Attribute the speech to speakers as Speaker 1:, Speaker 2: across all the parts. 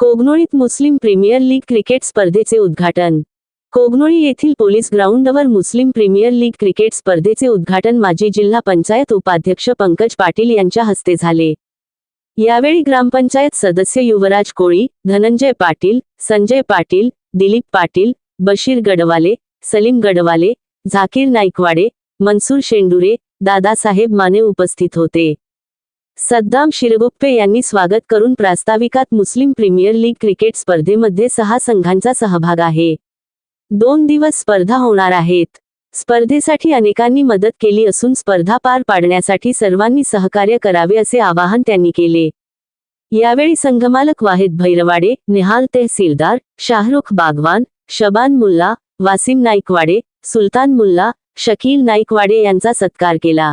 Speaker 1: कोगनोळीत Muslim premier league cricket स्पर्धेचे उद्घाटन. कोगनोळी येथील पोलीस ग्राउंडवर मुस्लिम प्रीमियर लीग क्रिकेट स्पर्धेचे उद्घाटन माजी जिल्हा पंचायत उपाध्यक्ष पंकज पाटील यांच्या हस्ते झाले. यावेळी ग्रामपंचायत सदस्य युवराज कोळी धनंजय पाटील संजय पाटील दिलीप पाटील बशीर गडवाले सलीम गडवाले झाकीर नाईकवाडे मनसूर शेंडुरे दादासाहेब माने उपस्थित होते. सद्दाम शिरगुप्पे यांनी स्वागत करून प्रास्ताविकात मुस्लिम प्रीमियर लीग क्रिकेट स्पर्धेमध्ये सहा संघांचा सहभाग आहे. दोन दिवस स्पर्धा होणार आहेत. स्पर्धेसाठी अनेकांनी मदत केली असून स्पर्धा पार पाडण्यासाठी सर्वांनी सहकार्य करावे असे आवाहन त्यांनी केले. यावेळी संघमालक वाहेद भैरवाडे निहाल तहसीलदार शाहरुख बागवान शबान मुल्ला वासिम नाईकवाडे सुलतान मुल्ला शकील नाईकवाडे यांचा सत्कार केला.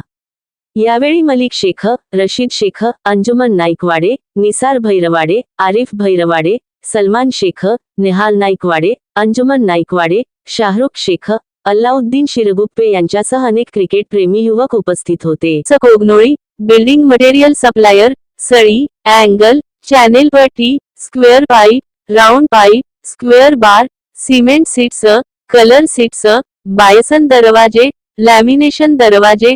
Speaker 1: यावेळी मलिक शेख रशीद शेख अंजुमन नाईकवाडे निसार भैरवाडे आरिफ भैरवाडे सलमान शेख निहाल नाईकवाडे अंजुमन नाईकवाडे शाहरुख शेख अल्लाउद्दीन शिरगुप्पे यांच्यासह अनेक क्रिकेट प्रेमी युवक उपस्थित होते. कोगनोळी बिल्डिंग मटेरियल सप्लायर सळी अँगल चॅनेल पट्टी square pipe round pipe square bar cement sheets colour sheets bison दरवाजे लॅमिनेशन दरवाजे